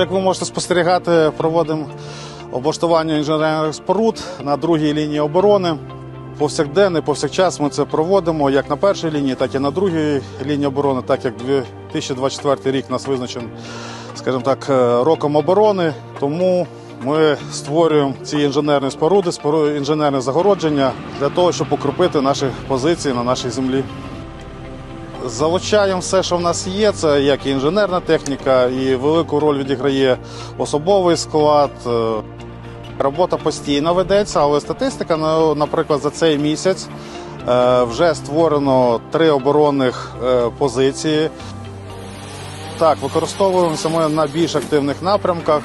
Як ви можете спостерігати, проводимо облаштування інженерних споруд на другій лінії оборони. Повсякденно, повсякчас ми це проводимо як на першій лінії, так і на другій лінії оборони, так як 2024 рік нас визначений, скажімо так, е, роком оборони. Тому ми створюємо ці інженерні споруди, спору- інженерне загородження для того, щоб укріпити наші позиції на нашій землі. Залучаємо все, що в нас є. Це як і інженерна техніка, і велику роль відіграє особовий склад. Е, Робота постійно ведеться, але статистика, ну, наприклад, за цей місяць е, вже створено три оборонних е, позиції. Так, використовуємося ми на більш активних напрямках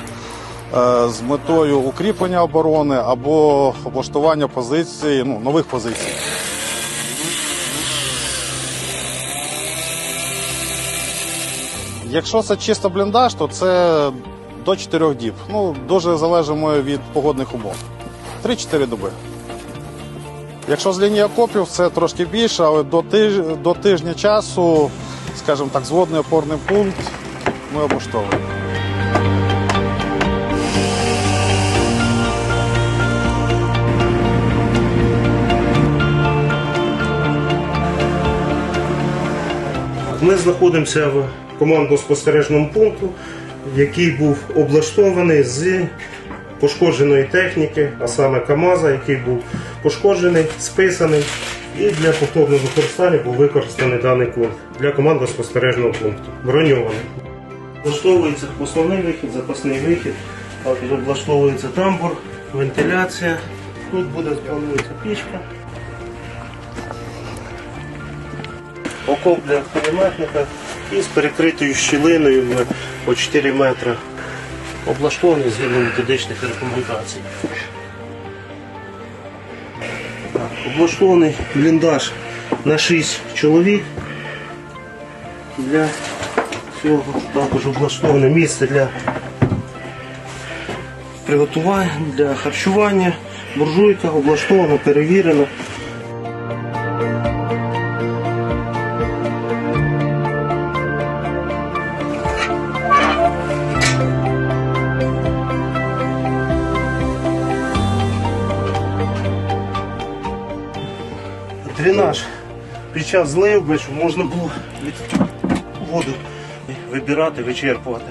з метою укріплення оборони або облаштування позицій, ну, нових позицій. Якщо це чисто бліндаж, то це до 4 діб. Ну, дуже залежимо від погодних умов. 3-4 доби. Якщо з лінії окопів, це трошки більше, але до, тиж... до тижня часу, скажімо так, зводний опорний пункт ми облаштовуємо. Ми знаходимося в командно-спостережному пункту, який був облаштований з пошкодженої техніки, а саме КАМАЗа, який був пошкоджений, списаний. І для повторного використання був використаний даний пункт для командно-спостережного пункту. Броньований. Облаштовується основний вихід, запасний вихід, також облаштовується тамбур, вентиляція. Тут буде планується пічка. окоп для кулеметника і з перекритою щілиною по 4 метри. Облаштований згідно методичних рекомендацій. Облаштований бліндаж на 6 чоловік. Для цього також облаштоване місце для приготування, для харчування. Буржуйка облаштована, перевірена. Дренаж під час злив, щоб можна було воду вибирати, вичерпувати.